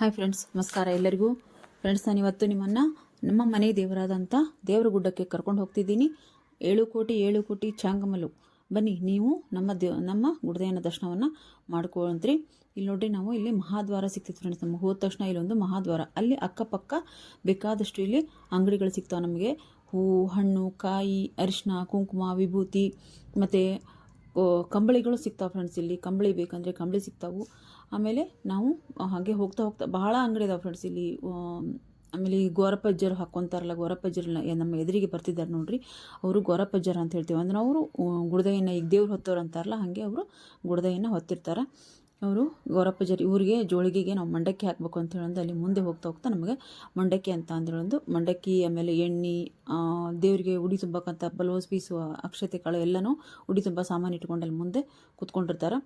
Hi friends ನಮಸ್ಕಾರ ಎಲ್ಲರಿಗೂ. Friends ನಾನು ಇವತ್ತು ನಿಮ್ಮನ್ನು ನಮ್ಮ ಮನೆ ದೇವರಾದಂಥ ದೇವರ ಗುಡ್ಡಕ್ಕೆ ಕರ್ಕೊಂಡು ಹೋಗ್ತಿದ್ದೀನಿ. ಏಳು ಕೋಟಿ ಏಳು ಕೋಟಿ ಚಾಂಗಮಲು ಬನ್ನಿ, ನೀವು ನಮ್ಮ ದೇ, ನಮ್ಮ ಗುಡ್ದಯ್ಯನ ದರ್ಶನವನ್ನು ಮಾಡ್ಕೊಳಂತ್ರಿ ಇಲ್ಲಿ ನೋಡ್ರಿ, ನಾವು ಇಲ್ಲಿ ಮಹಾದ್ವಾರ ಸಿಗ್ತಿತ್ತು ಫ್ರೆಂಡ್ಸ್ ನಮಗೆ ಹೋದ ತಕ್ಷಣ ಇಲ್ಲೊಂದು ಮಹಾದ್ವಾರ. ಅಲ್ಲಿ ಅಕ್ಕಪಕ್ಕ ಬೇಕಾದಷ್ಟು ಇಲ್ಲಿ ಅಂಗಡಿಗಳು ಸಿಗ್ತಾವೆ ನಮಗೆ. ಹೂವು ಹಣ್ಣು, ಕಾಯಿ ಅರಿಶಿನ ಕುಂಕುಮ, ವಿಭೂತಿ, ಮತ್ತು ಕಂಬಳಿಗಳು ಸಿಗ್ತಾವೆ ಫ್ರೆಂಡ್ಸ್ ಇಲ್ಲಿ ಕಂಬಳಿ ಬೇಕಂದರೆ ಕಂಬಳಿ ಸಿಗ್ತಾವು. ಆಮೇಲೆ ನಾವು ಹಾಗೆ ಹೋಗ್ತಾ ಹೋಗ್ತಾ ಬಹಳ ಅಂಗಡಿ ಇದಾವೆ ಫ್ರೆಂಡ್ಸ್ ಇಲ್ಲಿ ಆಮೇಲೆ ಈ ಗೋರಪ್ಪಜ್ಜರು ಹಾಕ್ಕೊಂತಾರಲ್ಲ ಗೋರಪ್ಪಜ್ಜರನ್ನ ಏ- ನಮ್ಮ ಎದುರಿಗೆ ಬರ್ತಿದ್ದಾರೆ ನೋಡ್ರಿ. ಅವರು ಗೋರಪ್ಪಜ್ಜರು ಅಂತ ಹೇಳ್ತೀವಿ. ಅಂದ್ರೆ ಅವರು ಗುಡದೆಯನ್ನು ಈಗ ದೇವ್ರು ಹೊತ್ತವ್ರು ಅಂತಾರಲ್ಲ, ಹಾಗೆ ಅವರು ಗುಡದೆಯನ್ನು ಹೊತ್ತಿರ್ತಾರೆ. ಅವರು ಗೋರಪ್ಪಜ್ಜರಿ ಊರಿಗೆ ಜೋಳಿಗೆಗೆ ನಾವು ಮಂಡಕ್ಕಿ ಹಾಕಬೇಕು ಅಂತ ಹೇಳಂದು ಅಲ್ಲಿ ಮುಂದೆ ಹೋಗ್ತಾ ಹೋಗ್ತಾ ನಮಗೆ ಮಂಡಕ್ಕಿ ಅಂತ ಅಂದೇಳೊಂದು ಮಂಡಕ್ಕಿ ಆಮೇಲೆ ಎಣ್ಣೆ ದೇವರಿಗೆ ಉಡಿ ತುಂಬಕ್ಕಂಥ ಬಲೋಸ್ ಪೀಸು, ಅಕ್ಷತೆ ಕಾಳು ಎಲ್ಲನೂ ಉಡಿ ತುಂಬ ಸಾಮಾನು ಇಟ್ಕೊಂಡು ಅಲ್ಲಿ ಮುಂದೆ ಕೂತ್ಕೊಂಡಿರ್ತಾರೆ.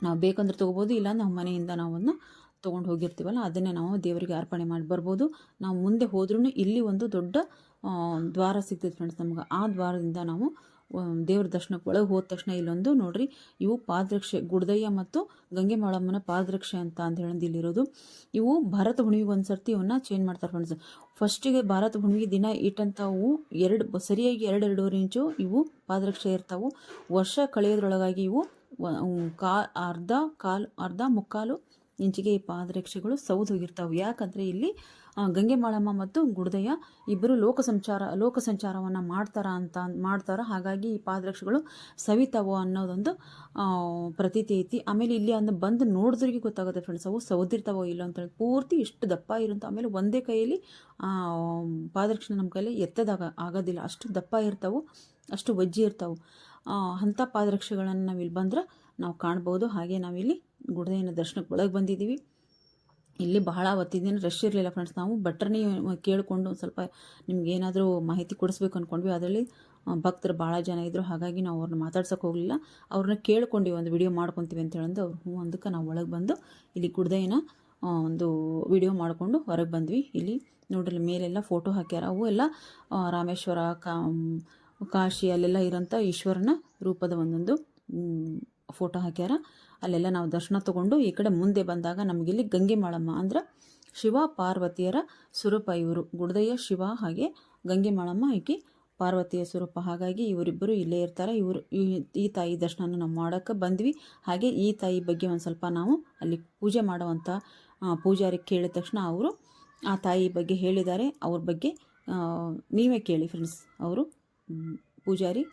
ನಾವು ಬೇಕಂದ್ರೆ ತೊಗೋಬೋದು ಇಲ್ಲ ನಮ್ಮ ಮನೆಯಿಂದ ನಾವನ್ನು ತೊಗೊಂಡು ಹೋಗಿರ್ತೀವಲ್ಲ, ಅದನ್ನೇ ನಾವು ದೇವರಿಗೆ ಅರ್ಪಣೆ ಮಾಡಿ ಬರ್ಬೋದು. ನಾವು ಮುಂದೆ ಹೋದ್ರೂ ಇಲ್ಲಿ ಒಂದು ದೊಡ್ಡ ದ್ವಾರ ಸಿಗ್ತೈತೆ ಫ್ರೆಂಡ್ಸ್ ನಮ್ಗೆ. ಆ ದ್ವಾರದಿಂದ ನಾವು ದೇವ್ರ ದರ್ಶನಕ್ಕೆ ಒಳಗೆ ಹೋದ ತಕ್ಷಣ ಇಲ್ಲೊಂದು ನೋಡ್ರಿ, ಇವು ಪಾದರಕ್ಷೆ, ಗುಡ್ದಯ್ಯ ಮತ್ತು ಗಂಗೆ ಮಾಳಮ್ಮನ ಪಾದರಕ್ಷೆ ಅಂತ ಅಂತ ಹೇಳೋದು ಇಲ್ಲಿರೋದು. ಇವು ಭಾರತ ಹುಣ್ಣಿಗೆ ಒಂದು ಸರ್ತಿ ಇವನ್ನ ಚೇಂಜ್ ಮಾಡ್ತಾರೆ ಫ್ರೆಂಡ್ಸ್ ಫಸ್ಟಿಗೆ ಭಾರತ ಹುಣ್ಣಿಗೆ ದಿನ ಇಟ್ಟಂಥವು ಎರಡು, ಸರಿಯಾಗಿ ಎರಡು ಎರಡೂವರೆ ಇಂಚು ಇವು ಪಾದರಕ್ಷೆ ಇರ್ತಾವು. ವರ್ಷ ಕಳೆಯೋದ್ರೊಳಗಾಗಿ ಇವು ಕಾ ಅರ್ಧ ಕಾಲು, ಅರ್ಧ ಮುಕ್ಕಾಲು ಇಂಚಿಗೆ ಈ ಪಾದರಕ್ಷೆಗಳು ಸೌದು ಹೋಗಿರ್ತಾವೆ ಯಾಕಂದರೆ ಇಲ್ಲಿ ಗಂಗೆ ಮಾಳಮ್ಮ ಮತ್ತು ಗುಡ್ದಯ್ಯ ಇಬ್ಬರು ಲೋಕ ಸಂಚಾರ, ಲೋಕ ಸಂಚಾರವನ್ನು ಮಾಡ್ತಾರ ಅಂತ, ಮಾಡ್ತಾರ. ಹಾಗಾಗಿ ಈ ಪಾದರಕ್ಷೆಗಳು ಸವಿತಾವೋ ಅನ್ನೋದೊಂದು ಪ್ರತೀತಿ ಐತಿ. ಆಮೇಲೆ ಇಲ್ಲಿ ಅಂದ ಬಂದು ನೋಡಿದ್ರಿಗೆ ಗೊತ್ತಾಗುತ್ತೆ ಫ್ರೆಂಡ್ಸ್ ಅವು ಸೌದಿರ್ತಾವೋ ಇಲ್ಲ ಅಂತೇಳಿ ಪೂರ್ತಿ ಇಷ್ಟು ದಪ್ಪ ಇರುತ್ತೆ ಆಮೇಲೆ ಒಂದೇ ಕೈಯಲ್ಲಿ ಪಾದರಕ್ಷೆ ನಮ್ಮ ಕೈಯಲ್ಲಿ ಎತ್ತದಾಗ ಆಗೋದಿಲ್ಲ. ಅಷ್ಟು ದಪ್ಪ ಇರ್ತಾವೆ, ಅಷ್ಟು ವಜ್ಜಿ ಇರ್ತಾವೆ. ಅಂಥ ಪಾದರಕ್ಷೆಗಳನ್ನು ನಾವಿಲ್ಲಿ ಬಂದ್ರೆ ನಾವು ಕಾಣ್ಬೋದು. ಹಾಗೆ ನಾವಿಲ್ಲಿ ಗುಡದೇನ ದರ್ಶನಕ್ಕೆ ಒಳಗೆ ಬಂದಿದ್ದೀವಿ. ಇಲ್ಲಿ ಬಹಳ ಹೊತ್ತಿದ್ದೇನೆ ರಶ್ ಇರಲಿಲ್ಲ ಫ್ರೆಂಡ್ಸ್ ನಾವು ಭಟ್ರನೇ ಕೇಳಿಕೊಂಡು ಸ್ವಲ್ಪ ನಿಮ್ಗೆ ಏನಾದರೂ ಮಾಹಿತಿ ಕೊಡಿಸ್ಬೇಕು ಅಂದ್ಕೊಂಡ್ವಿ ಅದರಲ್ಲಿ ಭಕ್ತರು ಭಾಳ ಜನ ಇದ್ದರು ಹಾಗಾಗಿ ನಾವು ಅವ್ರನ್ನ ಮಾತಾಡ್ಸೋಕೆ ಹೋಗಲಿಲ್ಲ. ಅವ್ರನ್ನ ಕೇಳ್ಕೊಂಡು ಒಂದು ವಿಡಿಯೋ ಮಾಡ್ಕೊತೀವಿ ಅಂತ ಹೇಳಿದ್ರೆ ಅವ್ರು. ಹ್ಞೂ ಅಂದಕ್ಕೆ ನಾವು ಒಳಗೆ ಬಂದು ಇಲ್ಲಿ ಗುಡ್ದೈನ ಒಂದು ವಿಡಿಯೋ ಮಾಡಿಕೊಂಡು ಹೊರಗೆ ಬಂದ್ವಿ. ಇಲ್ಲಿ ನೋಡ್ರಿ ಮೇಲೆಲ್ಲ ಫೋಟೋ ಹಾಕ್ಯಾರ. ಅವು ಎಲ್ಲ ರಾಮೇಶ್ವರ ಕಾ ಕಾಶಿ ಅಲ್ಲೆಲ್ಲ ಇರೋಂಥ ಈಶ್ವರನ ರೂಪದ ಒಂದೊಂದು ಫೋಟೋ ಹಾಕ್ಯಾರ. ಅಲ್ಲೆಲ್ಲ ನಾವು ದರ್ಶನ ತಗೊಂಡು ಈ ಕಡೆ ಮುಂದೆ ಬಂದಾಗ ನಮಗಿಲ್ಲಿ ಗಂಗೆ ಮಾಳಮ್ಮ ಅಂದ್ರೆ ಶಿವ ಪಾರ್ವತಿಯರ ಸ್ವರೂಪ ಇವರು. ಗುಡದಯ್ಯ, ಶಿವ ಹಾಗೆ ಗಂಗೆ ಮಾಳಮ್ಮ ಈಕೆ ಪಾರ್ವತಿಯ ಸ್ವರೂಪ ಹಾಗಾಗಿ ಇವರಿಬ್ಬರು ಇಲ್ಲೇ ಇರ್ತಾರೆ. ಇವರು ಈ- ತಾಯಿ ದರ್ಶನ ನಾವು ಮಾಡೋಕ್ಕೆ ಬಂದ್ವಿ. ಹಾಗೆ ಈ ತಾಯಿ ಬಗ್ಗೆ ಒಂದು ಸ್ವಲ್ಪ ನಾವು ಅಲ್ಲಿ ಪೂಜೆ ಮಾಡುವಂಥ ಪೂಜಾರಿ ಕೇಳಿದ ತಕ್ಷಣ ಅವರು ಆ ತಾಯಿ ಬಗ್ಗೆ ಹೇಳಿದ್ದಾರೆ. ಅವ್ರ ಬಗ್ಗೆ ನೀವೇ ಕೇಳಿ ಫ್ರೆಂಡ್ಸ್ ಅವರು ಪೂಜಾರಿ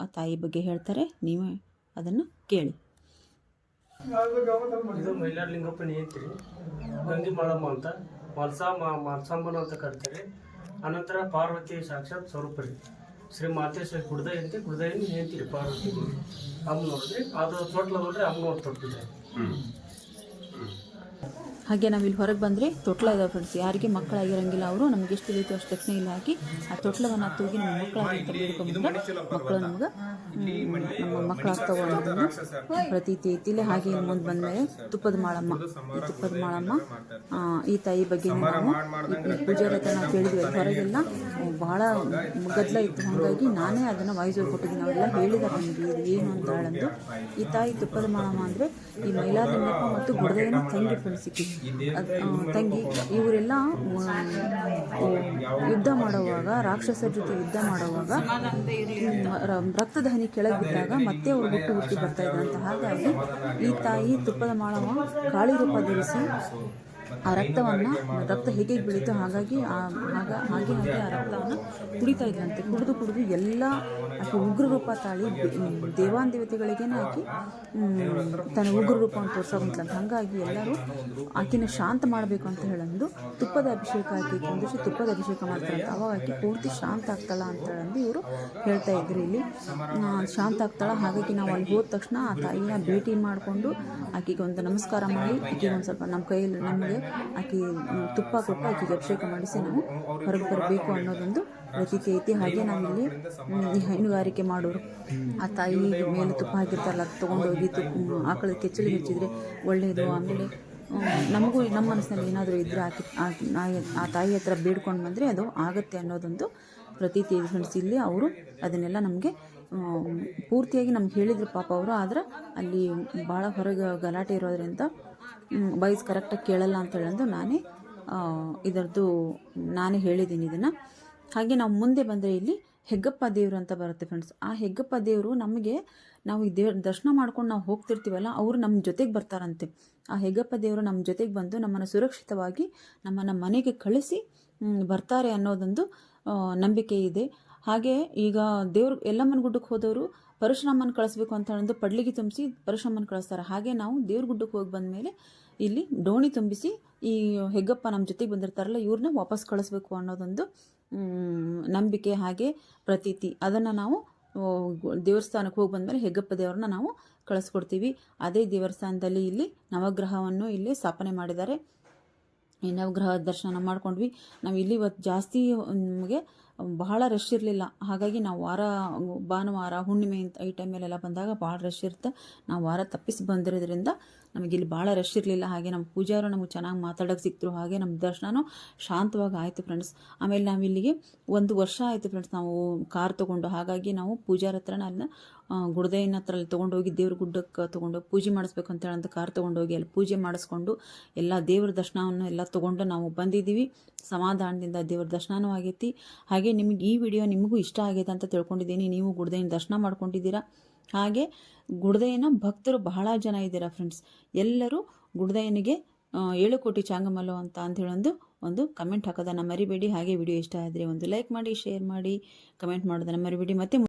ಆ ತಾಯಿ ಬಗ್ಗೆ ಹೇಳ್ತಾರೆ. ನೀವೇ ಅದನ್ನು ಕೇಳಿ. ಇದು ಮೈಲಾರಲಿಂಗಪ್ಪನ ಐತ್ರಿ ಗಂಗಿ ಮಾಳಮ್ಮ ಅಂತ. ಮಲ್ಸಾ ಮಲ್ಸಾಂಬನ ಅಂತ ಕರಿತಾರೆ. ಅನಂತರ ಪಾರ್ವತಿ ಸಾಕ್ಷಾತ್ ಸ್ವರೂಪ ರೀ ಶ್ರೀ ಮಾತೇಶ್ವರಿ ಗುಡ್ದಯ್ಯ ಅಂತ ಗುಡ್ದಯ್ಯನ ಹೇಳ್ತೀರಿ ಪಾರ್ವತಿ. ಅಮ್ಮ ನೋಡಿದ್ರಿ. ಅದು ತೊಟ್ಲ ನೋಡ್ರಿ ಅಮ್ಮ ನೋಡಿ ತೊಟ್ಟಿದೆ ಹಾಗೆ ನಾವು ಇಲ್ಲಿ ಹೊರಗೆ ಬಂದರೆ ತೊಟ್ಲ ಇದಾವೆ ಫ್ರೆಂಡ್ಸ್ ಯಾರಿಗೆ ಮಕ್ಕಳಾಗಿರಂಗಿಲ್ಲ ಅವರು ನಮ್ಗೆ ಎಷ್ಟು ರೀತಿಯ ಅಷ್ಟು ತಕ್ಷಣ ಇಲ್ಲಿ ಹಾಕಿ ಆ ತೊಟ್ಲವನ್ನು ತೂಗಿ ನಮ್ಮ ಮಕ್ಕಳಾಗಿ ಬೇಡ್ಕೊಂಡ್ಬಿಟ್ರೆ ಮಕ್ಕಳು ನಮ್ಗೆ ನಮ್ಮ ಮಕ್ಕಳಾಗ್ತಾವ ಅನ್ನೋದನ್ನು ಪ್ರತೀತಿ ಐತಿ ಇಲ್ಲಿ ಹಾಗೆ ಮುಂದೆ ಬಂದಮೇಲೆ ತುಪ್ಪದ ಮಾಳಮ್ಮ ಈ ತುಪ್ಪದ ಮಾಳಮ್ಮ ಈ ತಾಯಿ ಬಗ್ಗೆ ನಾವು ಪೂಜಾರ ಹತ್ರ ನಾವು ಕೇಳಿದ್ವಿ ಹೊರಗೆಲ್ಲ. ಭಾಳ ಗದ್ದಲ ಇತ್ತು. ಹಾಗಾಗಿ ನಾನೇ ಅದನ್ನು ವಾಯ್ಸ್ ಕೊಟ್ಟಿದ್ದೀನಿ. ನಾವೆಲ್ಲ ಹೇಳಿದ ನಮಗೆ ಇದು ಏನು ಅಂತ ಹೇಳಂದು. ಈ ತಾಯಿ ತುಪ್ಪದ ಮಾಳಮ್ಮ ಅಂದರೆ ಈ ಮೈಲಾರಲಿಂಗಪ್ಪ ಮತ್ತು ಗುಡದೇನ ತಂಗಿ ಫ್ರೆಂಡ್ಸ್ ಆ, ತಂಗಿ ಇವರೆಲ್ಲ ಯುದ್ಧ ಮಾಡುವಾಗ ರಾಕ್ಷಸರ ಜೊತೆ ಯುದ್ಧ ಮಾಡುವಾಗ ರಕ್ತದಹನಿ ರ- ರಕ್ತದ ಹನಿ ಕೆಳಗೆ ಬಿದ್ದಾಗ ಮತ್ತೆ ಅವ್ರು ಹುಟ್ಟು ಹುಟ್ಟಿ ಬರ್ತಾ ಇದ್ದಂತ ಹಾಗಾಗಿ ಈ ತಾಯಿ ತುಪ್ಪದ ಮಾಳವ ಕಾಳಿ ರೂಪ ಧರಿಸಿ ಆ ರಕ್ತವನ್ನು ರಕ್ತ ಹೇಗೆ ಬೆಳೀತು ಹಾಗಾಗಿ ಆಗ ಹಾಗೆ ಹಾಗೆ ಆ ರಕ್ತವನ್ನು ಕುಡಿತಾ ಇದ್ರಂತೆ. ಕುಡಿದು ಕುಡಿದು ಎಲ್ಲ ಆಕೆ ಉಗ್ರ ರೂಪ ತಾಳಿ ದೇವಾನ್ ದೇವತೆಗಳಿಗೇನೆ ಆಕೆ ತನ್ನ ಉಗ್ರ ರೂಪವನ್ನು ತೋರ್ಸೋಕಂತಂತ ಹಾಗಾಗಿ ಎಲ್ಲರೂ ಆಕಿನ ಶಾಂತ ಮಾಡಬೇಕು ಅಂತ ಹೇಳಂದು ತುಪ್ಪದ ಅಭಿಷೇಕ ಆಕೆ ಕುಂದಿಸಿ ತುಪ್ಪದ ಅಭಿಷೇಕ ಮಾಡ್ತಾರಂತ ಅವಾಗ ಆಕೆ ಪೂರ್ತಿ ಶಾಂತ ಆಗ್ತಾಳ ಅಂತ ಹೇಳಂದು ಇವರು ಹೇಳ್ತಾ ಇದ್ರು ಇಲ್ಲಿ. ಶಾಂತ ಆಗ್ತಾಳ. ಹಾಗಾಗಿ ನಾವು ಅಲ್ಲಿ ಹೋದ ತಕ್ಷಣ ಆ ತಾಯಿನ ಭೇಟಿ ಮಾಡಿಕೊಂಡು ಆಕೆಗೆ ಒಂದು ನಮಸ್ಕಾರ ಮಾಡಿ ಆಕೆಗೆ ಒಂದು ಸ್ವಲ್ಪ ನಮ್ಮ ಕೈಯಲ್ಲಿ ನಮಗೆ ಆಕೆ ತುಪ್ಪ ಕೊಟ್ಟು ಆಕೆಗೆ ಅಭಿಷೇಕ ಮಾಡಿಸಿ ನಾವು ಹೊರಗೆ ಬರಬೇಕು ಅನ್ನೋದೊಂದು ಪ್ರತೀತಿ ಐತಿ. ಹಾಗೆ ನಾವಿಲ್ಲಿ ಈ ಹೈನುಗಾರಿಕೆ ಮಾಡೋರು. ಆ ತಾಯಿ ಮೇಲೆ ತುಪ್ಪ ಹಾಕಿರ್ತಾರಲ್ಲ, ಅದು ತೊಗೊಂಡೋಗಿ ತುಪ್ಪ ಆಕಳ ಕೆಚ್ಚಲು ಹೆಚ್ಚಿದ್ರೆ ಒಳ್ಳೆಯದು ಆಮೇಲೆ ನಮಗೂ ನಮ್ಮ ಮನಸ್ಸಿನಲ್ಲಿ ಏನಾದರೂ ಇದ್ದರೆ ಆಕೆ, ಆ ತಾಯಿ ಹತ್ರ ಬೇಡ್ಕೊಂಡು ಬಂದರೆ ಅದು ಆಗುತ್ತೆ ಅನ್ನೋದೊಂದು ಪ್ರತೀತಿ ಫ್ರೆಂಡ್ಸ್, ಇಲ್ಲಿ ಅವರು ಅದನ್ನೆಲ್ಲ ನಮಗೆ ಪೂರ್ತಿಯಾಗಿ ನಮ್ಗೆ ಹೇಳಿದ್ರು ಪಾಪ ಅವರು, ಆದ್ರೆ ಅಲ್ಲಿ ಭಾಳ ಹೊರಗೆ ಗಲಾಟೆ ಇರೋದ್ರಿಂದ ವೈಸ್ ಕರೆಕ್ಟಾಗಿ ಕೇಳಲ್ಲ ಅಂತ ಹೇಳಂದು ನಾನೇ ಇದರದ್ದು ನಾನೇ ಹೇಳಿದ್ದೀನಿ ಇದನ್ನು. ಹಾಗೆ ನಾವು ಮುಂದೆ ಬಂದರೆ ಇಲ್ಲಿ ಹೆಗ್ಗಪ್ಪ ದೇವರು ಅಂತ ಬರುತ್ತೆ ಫ್ರೆಂಡ್ಸ್ ಆ ಹೆಗ್ಗಪ್ಪ ದೇವರು ನಮಗೆ ನಾವು ಈ ದೇವ್ರ ದರ್ಶನ ಮಾಡ್ಕೊಂಡು ನಾವು ಹೋಗ್ತಿರ್ತೀವಲ್ಲ, ಅವರು ನಮ್ಮ ಜೊತೆಗೆ ಬರ್ತಾರಂತೆ. ಆ ಹೆಗ್ಗಪ್ಪ ದೇವರು ನಮ್ಮ ಜೊತೆಗೆ ಬಂದು ನಮ್ಮನ್ನು ಸುರಕ್ಷಿತವಾಗಿ ನಮ್ಮನ್ನು ಮನೆಗೆ ಕಳಿಸಿ ಬರ್ತಾರೆ ಅನ್ನೋದೊಂದು ನಂಬಿಕೆ ಇದೆ. ಹಾಗೆ ಈಗ ದೇವ್ರ ಎಲ್ಲಮ್ಮನ ಗುಡ್ಡಕ್ಕೆ ಹೋದವರು ಪರಶುರಾಮನ ಕಳಿಸ್ಬೇಕು ಅಂತ ಹೇಳಂದು ಪಡ್ಲಿಗೆ ತುಂಬಿಸಿ ಪರಶುರಾಮನ ಕಳಿಸ್ತಾರೆ. ಹಾಗೆ ನಾವು ದೇವ್ರ ಗುಡ್ಡಕ್ಕೆ ಹೋಗಿ ಬಂದಮೇಲೆ ಇಲ್ಲಿ ಡೋಣಿ ತುಂಬಿಸಿ ಈ ಹೆಗ್ಗಪ್ಪ ನಮ್ಮ ಜೊತೆಗೆ ಬಂದಿರ್ತಾರಲ್ಲ, ಇವ್ರನ್ನ ವಾಪಸ್ ಕಳಿಸ್ಬೇಕು ಅನ್ನೋದೊಂದು ನಂಬಿಕೆ ಹಾಗೆ ಪ್ರತೀತಿ. ಅದನ್ನು ನಾವು ದೇವಸ್ಥಾನಕ್ಕೆ ಹೋಗಿ ಬಂದಮೇಲೆ ಹೆಗ್ಗಪ್ಪ ದೇವರನ್ನ ನಾವು ಕಳಿಸ್ಕೊಡ್ತೀವಿ. ಅದೇ ದೇವಸ್ಥಾನದಲ್ಲಿ ಇಲ್ಲಿ ನವಗ್ರಹವನ್ನು ಇಲ್ಲಿ ಸ್ಥಾಪನೆ ಮಾಡಿದ್ದಾರೆ. ನವಗ್ರಹ ದರ್ಶನ ಮಾಡ್ಕೊಂಡ್ವಿ. ನಾವು ಇಲ್ಲಿ ಇವತ್ತು ಜಾಸ್ತಿ, ನಮಗೆ ಬಹಳ ರಶ್ ಇರಲಿಲ್ಲ. ಹಾಗಾಗಿ ನಾವು ವಾರ, ಭಾನುವಾರ, ಹುಣ್ಣಿಮೆ ಈ ಟೈಮಲ್ಲೆಲ್ಲ ಬಂದಾಗ ಭಾಳ ರಶ್ ಇರುತ್ತೆ. ನಾವು ವಾರ ತಪ್ಪಿಸಿ ಬಂದಿರೋದ್ರಿಂದ ನಮಗೆ ಇಲ್ಲಿ ಭಾಳ ರಶ್ ಇರಲಿಲ್ಲ. ಹಾಗೆ ನಮ್ಮ ಪೂಜಾರು ನಮಗೆ ಚೆನ್ನಾಗಿ ಮಾತಾಡೋಕೆ ಸಿಕ್ತರು ಹಾಗೆ ನಮ್ಮ ದರ್ಶನನೂ ಶಾಂತವಾಗಿ ಆಯಿತು ಫ್ರೆಂಡ್ಸ್ ಆಮೇಲೆ ನಾವು ಇಲ್ಲಿಗೆ ಒಂದು ವರ್ಷ ಆಯಿತು ಫ್ರೆಂಡ್ಸ್ ನಾವು ಕಾರ್ ತೊಗೊಂಡು. ಹಾಗಾಗಿ ನಾವು ಪೂಜಾರ ಹತ್ರನ ಅಲ್ಲಿನ ಗುಡ್ದೈನ ಹತ್ರ ಅಲ್ಲಿ ತೊಗೊಂಡೋಗಿ ದೇವ್ರ ಗುಡ್ಡಕ್ಕೆ ತೊಗೊಂಡೋಗಿ ಪೂಜೆ ಮಾಡಿಸ್ಬೇಕು ಅಂತ ಹೇಳಂತ ಕಾರ್ ತೊಗೊಂಡೋಗಿ ಅಲ್ಲಿ ಪೂಜೆ ಮಾಡಿಸ್ಕೊಂಡು ಎಲ್ಲ ದೇವ್ರ ದರ್ಶನವನ್ನು ಎಲ್ಲ ತೊಗೊಂಡು ನಾವು ಬಂದಿದ್ದೀವಿ. ಸಮಾಧಾನದಿಂದ ದೇವ್ರ ದರ್ಶನವೂ ಆಗೈತಿ. ಹಾಗೆ ನಿಮಗೆ ಈ ವಿಡಿಯೋ ನಿಮಗೂ ಇಷ್ಟ ಆಗೈತೆ ಅಂತ ತಿಳ್ಕೊಂಡಿದ್ದೀನಿ. ನೀವು ಗುಡ್ದೈನ ದರ್ಶನ ಮಾಡ್ಕೊಂಡಿದ್ದೀರಾ? ಹಾಗೆ ಗುಡ್ದಯ್ಯನ ಭಕ್ತರು ಬಹಳ ಜನ ಇದ್ದೀರಾ ಫ್ರೆಂಡ್ಸ್ ಎಲ್ಲರೂ ಗುಡ್ದಯ್ಯನಿಗೆ ಏಳು ಕೋಟಿ ಚಾಂಗಮಲ್ಲೋ ಅಂತ ಅಂಥೇಳಿ ಒಂದು ಒಂದು ಕಮೆಂಟ್ ಹಾಕೋದನ್ನು ಮರಿಬೇಡಿ. ಹಾಗೆ ವಿಡಿಯೋ ಇಷ್ಟ ಆದರೆ ಒಂದು ಲೈಕ್ ಮಾಡಿ ಶೇರ್ ಮಾಡಿ ಕಮೆಂಟ್ ಮಾಡೋದನ್ನು ಮರಿಬೇಡಿ. ಮತ್ತೆ